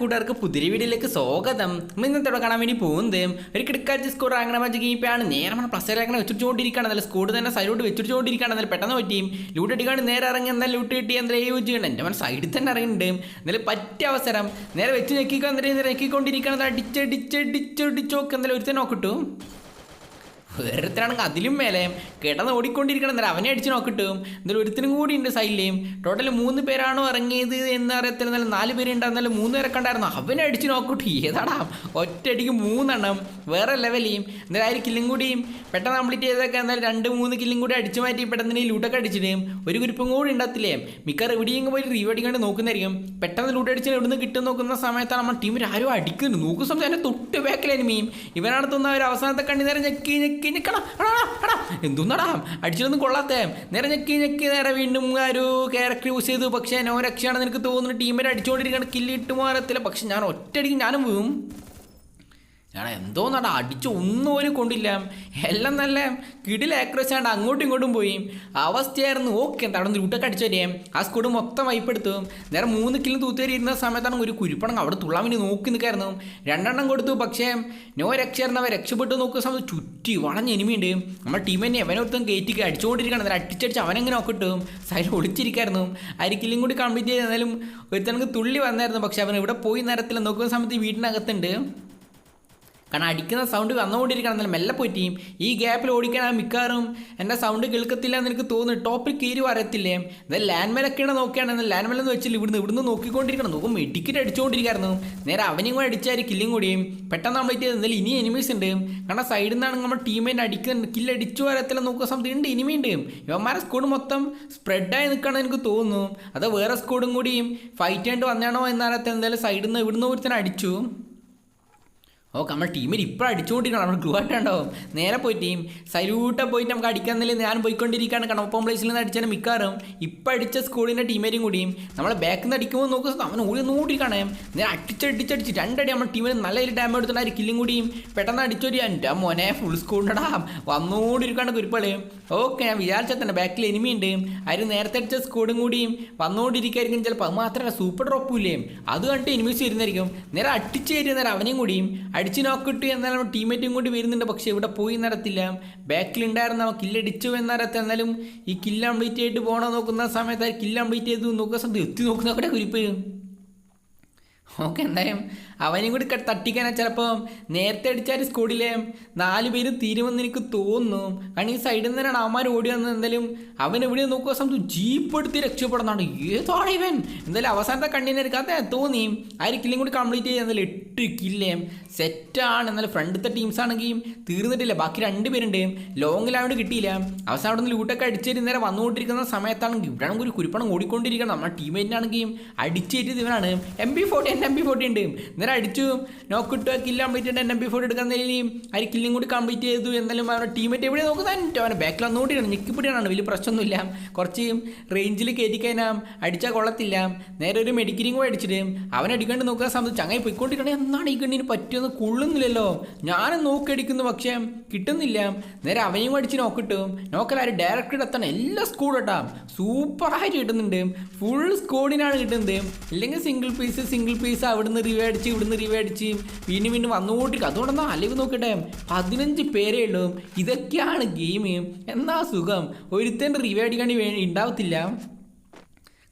കൂട്ടുകാർക്ക് പുതിരി വീഡിയോയിലേക്ക് സ്വാഗതം. ഇന്നത്തെ കാണാൻ വേണ്ടി പോകുന്നത് ഒരു കിടക്കാച്ച സ്കോർ അങ്ങനെ മറ്റു ഗീപ്പാണ് നേരെ നമ്മൾ പ്ലസ് അങ്ങനെ വെച്ചിട്ടുകൊണ്ടിരിക്കുകയാണ് നല്ല സ്കോർ തന്നെ സൈഡോട്ട് വെച്ചിട്ടുകൊണ്ടിരിക്കുകയാണ് നല്ല പെട്ടെന്ന് പറ്റിയും ലൂട്ട് അടിക്കാണ്ട് നേരെ ഇറങ്ങി. എന്നാൽ ലൂട്ട് കിട്ടി എന്തായാലും യൂസ് ചെയ്യണം എന്റെ മനസ്സ് സൈഡിൽ തന്നെ ഇറങ്ങിയിട്ടുണ്ട്. എന്നാലും പറ്റിയ അവസരം. നേരെ വെച്ച് ഞെക്കിക്കോ എന്തായാലും നേരെ ഞെക്കിക്കൊണ്ടിരിക്കുകയാണ് അടിച്ചടിച്ചടിച്ചടിച്ചോക്ക് എന്തായാലും ഒരുത്തന്നെ നോക്കിട്ടു. വേറൊരുത്തരാണെങ്കിൽ അതിലും മേലെ കിടന്ന് ഓടിക്കൊണ്ടിരിക്കണം. അവനെ അടിച്ച് നോക്കിട്ടും എന്നാലും ഒരുത്തിനും കൂടി ഉണ്ട് സൈഡിലേയും ടോട്ടൽ മൂന്ന് പേരാണോ ഇറങ്ങിയത് എന്ന് അറിയത്തില്ല. എന്നാലും നാല് പേര് ഉണ്ടായിരുന്നാലും മൂന്ന് പേരൊക്കെ ഉണ്ടായിരുന്നു. അവനെ അടിച്ച് നോക്കിട്ടു ഏതാടാ? ഒറ്റയടിക്ക് മൂന്നെണ്ണം. വേറെ ലെവലിയും. എന്നാലും ആ ഒരു കില്ലും കൂടിയും പെട്ടെന്ന് കംപ്ലീറ്റ് ചെയ്തൊക്കെ എന്നാലും രണ്ട് മൂന്ന് കില്ലും കൂടി അടിച്ചു മാറ്റി പെട്ടെന്ന് ലൂട്ടൊക്കെ അടിച്ചിട്ടും ഒരു ഗ്രൂപ്പും കൂടി ഉണ്ടാകത്തില്ലേ? മിക്കവാറും എവിടെയെങ്കിലും പോയി റീവ് അടിക്കാണ്ട് നോക്കുന്നതായിരിക്കും. പെട്ടെന്ന് ലൂട്ട് അടിച്ച് എവിടുന്ന് കിട്ടും നോക്കുന്ന സമയത്താണ് നമ്മുടെ ടീമിൽ ആരും അടിക്കുന്നു നോക്കുന്ന സമയത്ത് അതിന്റെ തൊട്ട് ബാക്കിൽ എനിമിയും ഇവനടുത്തുന്ന അവർ അവസാനത്തെ കണ്ണി നേരം ഞെക്കി ഞെക്കി ഞെക്കണം എന്തോന്നടാ? അടിച്ചിട്ടൊന്നും കൊള്ളാത്തേ. നേരെ ഞെക്കി ഞെക്കി നേരെ വീണ്ടും ഒരു ക്യാരക്ടർ യൂസ് ചെയ്തു. പക്ഷേ നോ രക്ഷയാണെന്ന് എനിക്ക് തോന്നുന്നു. ടീമിനെ അടിച്ചുകൊണ്ടിരിക്കുകയാണ് കില്ലിട്ട് മാറത്തില്ല. പക്ഷെ ഞാൻ ഒറ്റയടിക്ക് ഞാനും വീഴും. ഞാൻ എന്തോന്നാടാ? അടിച്ച് ഒന്നും ഒരു കൊണ്ടില്ല. എല്ലാം നല്ല കിടിൽ ആക്രസ് ആണ്ട് അങ്ങോട്ടും ഇങ്ങോട്ടും പോയി. അവസ്ഥയായിരുന്നു. ഓക്കെ എന്താണ് ഊട്ടൊക്കെ അടിച്ചു വരേ ആ സ്കൂട് മൊത്തം വൈപ്പെടുത്തു നേരെ മൂന്ന് കിലോ തൂത്തേരി ഇരുന്ന സമയത്താണ് ഒരു കുരുപ്പണം അവിടെ തുള്ളാൻ വേണ്ടി നോക്കി നിൽക്കായിരുന്നു. രണ്ടെണ്ണം കൊടുത്തു. പക്ഷേ നോ രക്ഷയായിരുന്നു അവ രക്ഷപ്പെട്ടു നോക്കുന്ന സമയത്ത് ചുറ്റി വളഞ്ഞ എനിമിയുണ്ട്. നമ്മുടെ ടീം തന്നെ എവനൊരുത്തും കയറ്റി കയറ്റിക്ക് അടിച്ചുകൊണ്ടിരിക്കുകയാണ് നേരെ അടിച്ചടിച്ച് അവനെങ്ങനെ നോക്കിട്ടും. സൈഡ് ഒളിച്ചിരിക്കായിരുന്നു. അരിക്കിലും കൂടി കംപ്ലീറ്റ് ചെയ്താലും ഒരുത്തനക്ക് തുള്ളി വന്നായിരുന്നു. പക്ഷേ അവൻ ഇവിടെ പോയി നേരത്തിൽ നോക്കുന്ന സമയത്ത് വീട്ടിനകത്തുണ്ട് കാരണം അടിക്കുന്ന സൗണ്ട് വന്നുകൊണ്ടിരിക്കണം മെല്ലെ പോയിട്ടേയും ഈ ഗ്യാപ്പിൽ ഓടിക്കാൻ ആ മിക്കാറും എന്റെ സൗണ്ട് കേൾക്കത്തില്ല എന്ന് എനിക്ക് തോന്നുന്നു. ടോപ്പിൽ കീരി വരത്തില്ലേ? എന്നാൽ ലാൻഡ് മേലൊക്കെയാണ് നോക്കിയാണ് എന്നാൽ ലാൻഡ് മേലെന്ന് വെച്ചില്ല. ഇവിടുന്ന് ഇവിടുന്ന് നോക്കിക്കൊണ്ടിരിക്കണം. നോക്കും മെഡിക്കറ്റ് അടിച്ചുകൊണ്ടിരിക്കുന്നു നേരെ അവനും കൂടെ അടിച്ചാൽ കില്ലും കൂടിയും പെട്ടെന്ന് കംപ്ലീറ്റ് ചെയ്ത്. എന്തായാലും ഇനി എനിമീസ് ഉണ്ട്. കാരണം സൈഡിൽ നിന്നാണ് നമ്മൾ ടീമേന്റെ അടിക്കുന്ന കില്ല് അടിച്ചു വരത്തില്ല നോക്കുന്ന സമയത്ത് ഉണ്ട്. ഇനിമി ഉണ്ട്. ഇവന്മാരെ സ്കോഡ് മൊത്തം സ്പ്രെഡായി നിൽക്കണം എനിക്ക് തോന്നുന്നു. അത് വേറെ സ്കോഡും കൂടിയും ഫൈറ്റ് ചെയ്യേണ്ടി വന്നാണോ എന്നറിയത്തില്ല. എന്തായാലും സൈഡിൽ നിന്ന് ഇവിടുന്ന് ഒരുത്തനെ അടിച്ചു. ഓ നമ്മൾ ടീമിൽ ഇപ്പോൾ അടിച്ചുകൊണ്ടിരിക്കണം നമ്മൾ ഗ്ലൂ ആയിട്ടുണ്ടാവും നേരെ പോയി ടീം സൈലൂട്ട പോയിട്ട് നമുക്ക് അടിക്കാന്നില്ല? ഞാൻ പോയിക്കൊണ്ടിരിക്കുകയാണ് കാരണം ഒപ്പം പ്ലേസിൽ നിന്ന് അടിച്ചാൽ മിക്കാറും ഇപ്പം അടിച്ച സ്കൂളിന്റെ ടീമേരും കൂടിയും നമ്മളെ ബാക്കിൽ നിന്ന് അടിക്കുമ്പോൾ നോക്കുക അവൻ ഓടി നോട്ടിരിക്കണേ നേരെ അടിച്ചടിച്ചടിച്ച് രണ്ടടി നമ്മുടെ ടീമിൽ നല്ല രീതിയിൽ ഡാമേജ് എടുത്തിട്ട് ഒരു കില്ലും കൂടിയും പെട്ടെന്ന് അടിച്ചൊരു എന്റെ മോനെ ഫുൾ സ്കൂളിന്റെടാ വന്നുകൊണ്ടിരിക്കുകയാണ് കുരുപ്പൾ ഓക്കെ ഞാൻ വിചാരിച്ചാൽ തന്നെ ബാക്കിൽ എനിമി ഉണ്ട്. അവർ നേരത്തെ അടിച്ച സ്കൂളും കൂടിയും വന്നുകൊണ്ടിരിക്കുകയായിരിക്കും ചിലപ്പോൾ അത് മാത്രമല്ല സൂപ്പർ ഡ്രോപ്പും ഇല്ലേ? അത് കണ്ടിട്ട് എനിമീസ് വരുന്നതായിരിക്കും. നേരെ അടിച്ചു കയറി നേരെ അവനെയും കൂടിയും അടിച്ച് നോക്കിട്ട് എന്നാലും ടീമേറ്റും കൂടി വരുന്നുണ്ട്. പക്ഷേ ഇവിടെ പോയി നടത്തില്ല. ബാക്കിലുണ്ടായിരുന്ന അവൻ കില്ലടിച്ചു എന്നറിയത്ത് എന്നാലും ഈ കില്ല് കംപ്ലീറ്റ് ആയിട്ട് പോകണം നോക്കുന്ന സമയത്ത് കില്ല് കംപ്ലീറ്റ് ചെയ്ത് നോക്കുന്ന സമയത്ത് എത്തി നോക്കുന്ന കൂടെ കുരിപ്പ് ഓക്കെ എന്തായാലും അവനെയും കൂടി തട്ടിക്കാനാ ചിലപ്പോൾ നേരത്തെ അടിച്ചാൽ സ്കൂളിലെ നാല് പേര് തീരുമെന്ന് എനിക്ക് തോന്നുന്നു. കാരണം ഈ സൈഡിൽ നിന്നാണ് അവന്മാർ ഓടി വന്നത്. എന്തായാലും അവൻ എവിടെ നോക്കുക സമയത്ത് ജീപ്പ് എടുത്ത് രക്ഷപ്പെടുന്നതാണ്. ഏതാണ് ഇവൻ? എന്തായാലും അവസാനത്തെ കണ്ണിനെ എടുക്കാത്ത തോന്നി ആ കൂടി കംപ്ലീറ്റ് ചെയ്ത് എന്തായാലും എട്ട് കില്ലേ സെറ്റാണ് എന്നാലും ഫ്രണ്ടിലത്തെ ടീംസ് ആണെങ്കിൽ തീർന്നിട്ടില്ല. ബാക്കി രണ്ട് പേരുണ്ട്. ലോങ്ങിൽ അവിടെ കിട്ടിയില്ല. അവസാനം അവിടെ നിന്ന് ലൂട്ടൊക്കെ അടിച്ചേരി നേരെ വന്നുകൊണ്ടിരിക്കുന്ന സമയത്താണെങ്കിൽ ഇവിടെയാണെങ്കിൽ ഒരു കുരിപ്പണം ഓടിക്കൊണ്ടിരിക്കണം. നമ്മുടെ ടീമേറ്റിനാണെങ്കിൽ അടിച്ചേരി ഇവനാണ്. എം ബി ഫോർട്ടി എന്റെ എം ബി ഫോർട്ടി ഉണ്ട്. നേരെ അടിച്ചു. നോക്കിട്ട് കില്ല് കംപ്ലീറ്റ് ചെയ്ത് എന്റെ എം ബി ഫോർട്ടി എടുക്കാൻ തന്നെയും ആ കില്ലും കൂടി കംപ്ലീറ്റ് ചെയ്തു എന്നാലും അവരുടെ ടീമേറ്റ് എവിടെ നോക്കുന്നത് അവനെ ബാക്കിൽ വന്നുകൊണ്ടിരിക്കണം ഞെക്കിപ്പിടിയാണ് വലിയ പ്രശ്നമൊന്നുമില്ല. കുറച്ച് റേഞ്ചിൽ കയറ്റിക്കഴിഞ്ഞാൽ അടിച്ചാൽ കൊള്ളത്തില്ല. നേരെ ഒരു മെഡിക്കലിംഗ് കൂടെ അടിച്ചിട്ട് അവൻ അടിക്കാണ്ട് നോക്കുന്ന സമയത്ത് ചങ്ങായി പോയിക്കൊണ്ടിരിക്കണേ എന്നാണ് ഈ കണ്ണിന് പറ്റുമെന്ന് കൊള്ളുന്നില്ലല്ലോ. ഞാനും നോക്കി അടിക്കുന്നു പക്ഷേ കിട്ടുന്നില്ല. നേരെ അവനെയും അടിച്ച് നോക്കിട്ടു നോക്കലാരും ഡയറക്റ്റ് എത്തണം. എല്ലാ സ്കൂളും കേട്ടാ സൂപ്പറായിട്ട് കിട്ടുന്നുണ്ട്. ഫുൾ സ്കോഡിനാണ് കിട്ടുന്നത്. അല്ലെങ്കിൽ സിംഗിൾ പീസ് സിംഗിൾ പീസ് അവിടുന്ന് റിവേടിച്ച് ഇവിടുന്ന് റിവേടിച്ച് വീണ്ടും വീണ്ടും വന്നുകൊണ്ടിരിക്കും. അതുകൊണ്ടെന്നാ അല്ലെങ്കിൽ നോക്കട്ടെ. പതിനഞ്ച് പേരേ ഉള്ളൂ. ഇതൊക്കെയാണ് ഗെയിം എന്നാ സുഖം? ഒരുത്തന്റെ റിവേ അടിക്കാണ്ടി ഉണ്ടാവത്തില്ല.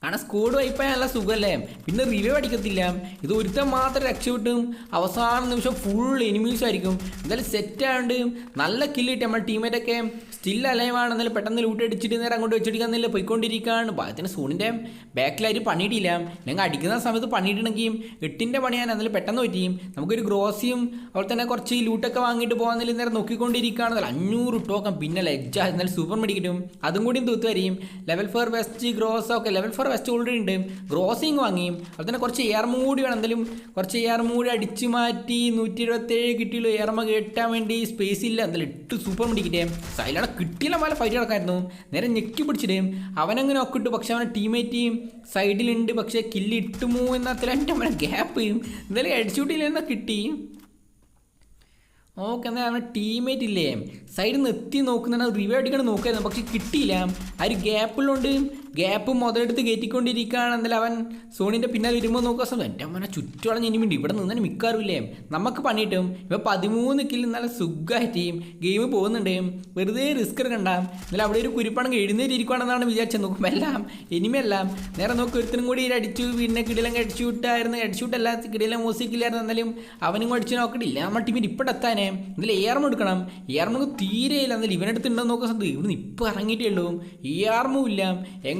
കാരണം സ്കോഡ് നല്ല സുഖമല്ലേ പിന്നെ റിവ്യൂ അടിക്കത്തില്ല. ഇത് ഒരുത്തൻ മാത്രം രക്ഷപ്പെട്ടും. അവസാന നിമിഷം ഫുൾ എനിമീസ് ആയിരിക്കും. എന്തായാലും സെറ്റ് ആയതുകൊണ്ട് നല്ല കില്ല് കിട്ടി നമ്മുടെ ടീമേറ്റൊക്കെ സ്റ്റിൽ അലൈവാണ് എന്നാലും പെട്ടെന്ന് ലൂട്ട് അടിച്ചിട്ട് നേരം അങ്ങോട്ട് വെച്ചടിക്കാന്നില്ല പോയിക്കൊണ്ടിരിക്കുകയാണ് ഭാഗത്തിന് സൂണിന്റെ ബാക്കിലായിട്ട് പണിയിട്ടില്ല. അല്ലെങ്കിൽ അടിക്കുന്ന സമയത്ത് പണിയിട്ടുണ്ടെങ്കിൽ എട്ടിന്റെ പണിയാണ് എന്നാലും പെട്ടെന്ന് പറ്റിയും നമുക്കൊരു ഗ്രോസിയും അതുപോലെ തന്നെ കുറച്ച് ലൂട്ടൊക്കെ വാങ്ങിയിട്ട് പോകാന്നില്ല നേരം നോക്കിക്കൊണ്ടിരിക്കുകയാണെന്നല്ല അഞ്ഞൂറ് ടോക്കം പിന്നെ ലെഗ്ജ എന്നാലും സൂപ്പർ മെഡിക്കറ്റും അതും കൂടിയും തൂത്തുവരെയും ലെവൽ ഫോർ വെസ്റ്റ് ഗ്രോസ് ഒക്കെ. ലെവൽ ഫോർ വെസ്റ്റ് ഓൾറെഡി ഉണ്ട്? ഗ്രോസിങ് വാങ്ങി അതുപോലെ കുറച്ച് എയർ മൂടി വേണം. എന്തായാലും കുറച്ച് എയർ മൂടി അടിച്ചു മാറ്റി നൂറ്റി ഇരുപത്തേഴ് കിട്ടിയുള്ളൂ. എയർമ കെട്ടാൻ വേണ്ടി സ്പേസ് ഇല്ല. എന്തായാലും ഇട്ട് സൂപ്പർ മെഡിക്കറ്റേ സൈലാണ് കിട്ടിയില്ല പോലെ ഫൈറ്റ് കിടക്കായിരുന്നു നേരെ ഞെക്കി പിടിച്ചിട്ട് അവനങ്ങനെ ഒക്കെ ഇട്ടു. പക്ഷെ അവനെ ടീമേറ്റ് സൈഡിലുണ്ട് പക്ഷേ കില്ല് ഇട്ടുമോ എന്നത്തില എന്റെ അവനെ ഗ്യാപ്പ് എന്തായാലും അടിച്ചുകൂട്ടിയില്ല എന്നാൽ കിട്ടി. ഓക്കെ എന്നാൽ അവന്റെ ടീമേറ്റ് ഇല്ലേ? സൈഡിൽ നിന്ന് എത്തി നോക്കുന്നതാണ് റിവ്യൂ അടിക്കണം നോക്കായിരുന്നു. പക്ഷെ കിട്ടിയില്ല. ആ ഒരു ഗ്യാപ്പുള്ളതുകൊണ്ട് ഗ്യാപ്പ് മുതലെടുത്ത് കയറ്റിക്കൊണ്ടിരിക്കുകയാണ്. എന്നാലും അവൻ സോണിന്റെ പിന്നാലെ വരുമ്പോൾ നോക്കുക. സമയം എന്റെ അമ്മനെ ചുറ്റുവളഞ്ഞ് ഇനി വേണ്ടി ഇവിടെ നിന്നെ ഇല്ലേ? നമുക്ക് പണിയിട്ടും ഇപ്പോൾ പതിമൂന്ന് കിൽ നല്ല സുഖമായിട്ടും ഗെയിം പോകുന്നുണ്ട്. വെറുതെ റിസ്ക് എടുക്കണ്ട. എന്നാലും അവിടെ ഒരു കുരുപ്പണം എഴുന്നേറ്റിരിക്കുകയാണെന്നാണ് വിചാരിച്ചത്. നോക്കുമ്പോൾ എല്ലാം ഇനിമെല്ലാം നേരെ നോക്കി ഒരുത്തിനും കൂടി അടിച്ചു പിന്നെ കിടിലം അടിച്ചു വിട്ടായിരുന്നു. അടിച്ചു വിട്ടല്ല കിടിലം മ്യൂസിക്കില്ലായിരുന്നു എന്നാലും അവനും അടിച്ചു നോക്കട്ടില്ല നമ്മുടെ ടീമിൽ ഇപ്പം എത്താനേ. എന്നാലും ഏർമ എടുക്കണം. ഏർമ തീരെ ഇല്ല എന്നാലും ഇവനടുത്തുണ്ടോ നോക്കുക സാധ്യത. ഇവിടുന്ന് ഇപ്പം ഇറങ്ങിയിട്ടേ ഉള്ളൂ. ഏർമും ഇല്ല.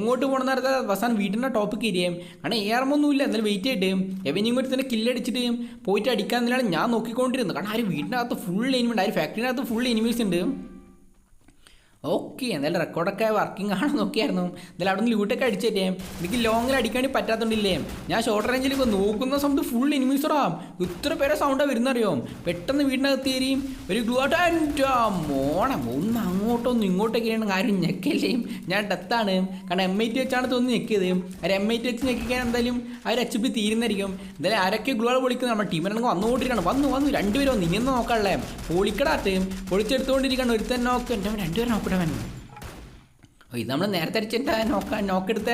എങ്ങോട്ട് പോകണം നേരത്തെ അവസാനം വീട്ടിന്റെ ടോപ്പിക്ക് കിരിയേം കാരണം ഏർമൊന്നും ഇല്ല എന്നാലും വെയിറ്റ് ചെയ്തിട്ട്. എവനിയും ഒരു തന്നെ കില്ലടിച്ചിട്ട് പോയിട്ട് അടിക്കാൻ ഞാൻ നോക്കിക്കൊണ്ടിരുന്നു. കാരണം ആ ഒരു വീടിനകത്ത് ഫുൾ എനിമി ഉണ്ട് ആ ഒരു ഫാക്ടറിനകത്ത് ഫുൾ എനിമീസ് ഉണ്ട്. ഓക്കെ എന്തായാലും റെക്കോർഡൊക്കെ വർക്കിംഗ് ആണോ നോക്കിയായിരുന്നു എന്തായാലും അവിടെ നിന്ന് ലൂട്ടൊക്കെ അടിച്ചേറ്റേ എനിക്ക് ലോങ്ങിൽ അടിക്കാൻ പറ്റാത്തതുകൊണ്ടില്ലേ ഞാൻ ഷോർട്ട് റേഞ്ചിൽ നോക്കുന്ന സമയത്ത് ഫുൾ എനിമീസറാ ഇത്ര പേരെ സൗണ്ടാണ് വരുന്നറിയോ? പെട്ടെന്ന് വീടിനകത്ത് കയറി ഒരു എന്റെ മോണം ഒന്ന് അങ്ങോട്ടൊന്നും ഇങ്ങോട്ടൊക്കെയാണ് കാര്യം ഞെക്കല്ലേ? ഞാൻ ഡെത്താണ്. കാരണം എം ഐ ടി വെച്ചാണ് തോന്നി ഞെക്കിയത്. ഒരു എം ഐ ടി വെച്ച് ഞെക്കിക്കാൻ എന്തായാലും അവർ എച്ച് പി എന്തായാലും ആരൊക്കെ ഗ്ലൂ പൊളിക്കുന്നത് നമ്മുടെ ടീമിനാണെങ്കിൽ വന്നുകൊണ്ടിരിക്കണം വന്നു വന്നു. രണ്ടുപേരും വന്നു ഇനിയൊന്നും നോക്കാനുള്ളേ? പൊളിക്കടാത്ത് പൊളിച്ചെടുത്തുകൊണ്ടിരിക്കണം ഒരുത്തന്നെ നോക്ക്. എന്റെ രണ്ടുപേരും നോക്കട്ടവൻ ഓ ഇത് നമ്മൾ നേരത്തെ അടിച്ചിട്ട് നോക്ക നോക്കെടുത്ത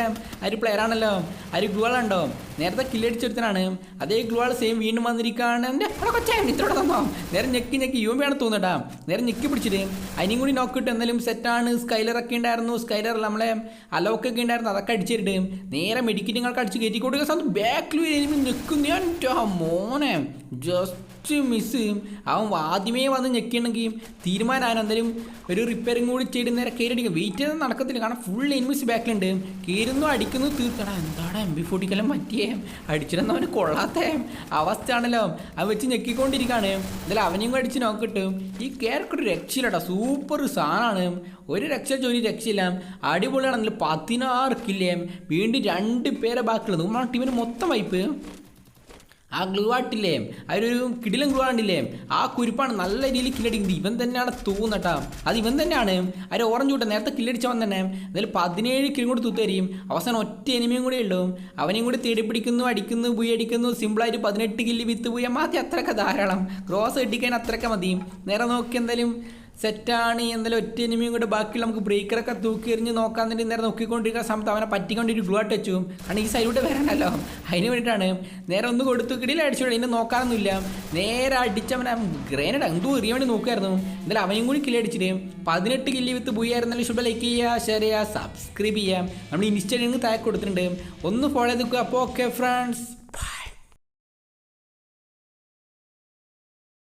ഒരു പ്ലെയർ ആണല്ലോ. ആ ഒരു ഗ്ലൂവാൾ ഉണ്ടോ? നേരത്തെ കില്ലടിച്ചെടുത്തനാണ് അതേ ഗ്ലൂവാൾ സെയിം വീണ്ടും വന്നിരിക്കുകയാണ് എന്റെ അവിടെ കൊച്ചേ ഇത്രയോടെ തന്നോ? നേരെ ഞെക്കി ഞെക്കി യു വേണം തോന്നട്ടാ നേരെ ഞെക്കി പിടിച്ചിട്ട് അതിനും കൂടി നോക്കിയിട്ട് എന്തായാലും സെറ്റാണ് സ്കൈലറൊക്കെ ഉണ്ടായിരുന്നു. സ്കൈലർ നമ്മളെ അലോക്കൊക്കെ ഉണ്ടായിരുന്നു. അതൊക്കെ അടിച്ചിട്ട് നേരെ മെഡിക്കറ്റുകൾക്ക് അടിച്ച് കയറ്റി കൊടുക്കുക ബാക്കിൽ നിൽക്കുന്ന മോനെ. ജസ്റ്റ് മിസ് അവൻ ആദ്യമേ വന്ന് ഞെക്കിയുണ്ടെങ്കിൽ തീരുമാനം അവൻ എന്തായാലും ഒരു റിപ്പയറിങ് കൂടി ചെയ്ത് നേരെ കയറിയടിക്കും വെയിറ്റ് ചെയ്ത് നടക്കത്തില്ല കാരണം ഫുൾ എനിമിസ് ബാക്കിലുണ്ട് കയറുന്നു അടിക്കുന്നു തീർക്കണം എന്താണ് എം ബി ഫോർട്ടിക്കെല്ലാം പറ്റിയേ? അടിച്ചിരുന്ന അവന് കൊള്ളാത്ത? അവസ്ഥയാണല്ലോ അവൻ വെച്ച് ഞെക്കിക്കൊണ്ടിരിക്കുകയാണ് എന്തായാലും അവനെയും കൂടി അടിച്ച് നോക്കിട്ട് ഈ ക്യാരക്ടർ രക്ഷയില്ലട്ടോ സൂപ്പർ സാധനമാണ് ഒരു രക്ഷ ജോലി രക്ഷയില്ല. അടിപൊളിയാണെന്നില്ല പതിനാറ് കില്ലേം വീണ്ടും രണ്ട് പേരെ ബാക്കിയുള്ളത് നമ്മുടെ ടീമിന് മൊത്തം വൈപ്പ് ആ ഗ്ലൂ ആട്ടില്ലേ അതിലൊരു കിടിലം ഗ്ലൂ ആണ്ടില്ലേ ആ കുരിപ്പാണ് നല്ല രീതിയിൽ കില്ലടിക്കുന്നത്. ഇവൻ തന്നെയാണ് തൂന്നട്ട അത് ഇവൻ തന്നെയാണ്. അവർ ഓറഞ്ച് കൂട്ടം നേരത്തെ കില്ലടിച്ചവൻ തന്നെ. അതിൽ പതിനേഴ് കിലും കൂടി തൂത്തരിയും അവസാനം ഒറ്റ എനിമയും കൂടെ ഉള്ളൂ. അവനെയും കൂടി തേടി പിടിക്കുന്നു അടിക്കുന്നു ബുയി അടിക്കുന്നു. സിമ്പിളായിട്ട് പതിനെട്ട് കില്ല് വിത്ത് പോയി മതി അത്രയൊക്കെ ധാരാളം. ക്രോസ് അടിക്കാൻ അത്രയൊക്കെ മതി. നേരെ നോക്കി എന്തായാലും. സെറ്റാണ് എന്തായാലും ഒറ്റ എനിമിയും കൂടെ ബാക്കിയുള്ള നമുക്ക് ബ്രേക്കറൊക്കെ തൂക്കി എറിഞ്ഞ് നോക്കാൻ വേണ്ടി നേരെ നോക്കിക്കൊണ്ടിരിക്കുന്ന സമയത്ത് അവനെ പറ്റിക്കൊണ്ടൊരു ഗ്ലൂ ആയിട്ട് വെച്ചു. കാരണം ഈ സൈഡിലൂടെ വരണമല്ലോ അതിന് വേണ്ടിയിട്ടാണ്. നേരെ ഒന്ന് കൊടുത്തു കിടിയിൽ അടിച്ചു. ഇതിനെ നോക്കാനൊന്നുമില്ല നേരെ അടിച്ചവനെ ഗ്രേനഡ് എന്തോ എറിയാൻ വേണ്ടി നോക്കുമായിരുന്നു എന്തായാലും അവനും കൂടി കില്ല് അടിച്ചിട്ട് പതിനെട്ട് കില്ല് വിത്ത് ബുയായിരുന്നാലും ശുഭ ലൈക്ക് ചെയ്യുക ഷെയർ ചെയ്യുക സബ്സ്ക്രൈബ് ചെയ്യാം നമ്മൾ ഇൻസ്റ്റാഗ്രാമിൽ താഴെ കൊടുത്തിട്ടുണ്ട്. ഒന്ന് ഫോളോ ചെയ്ത് അപ്പോൾ ഓക്കെ ഫ്രണ്ട്സ്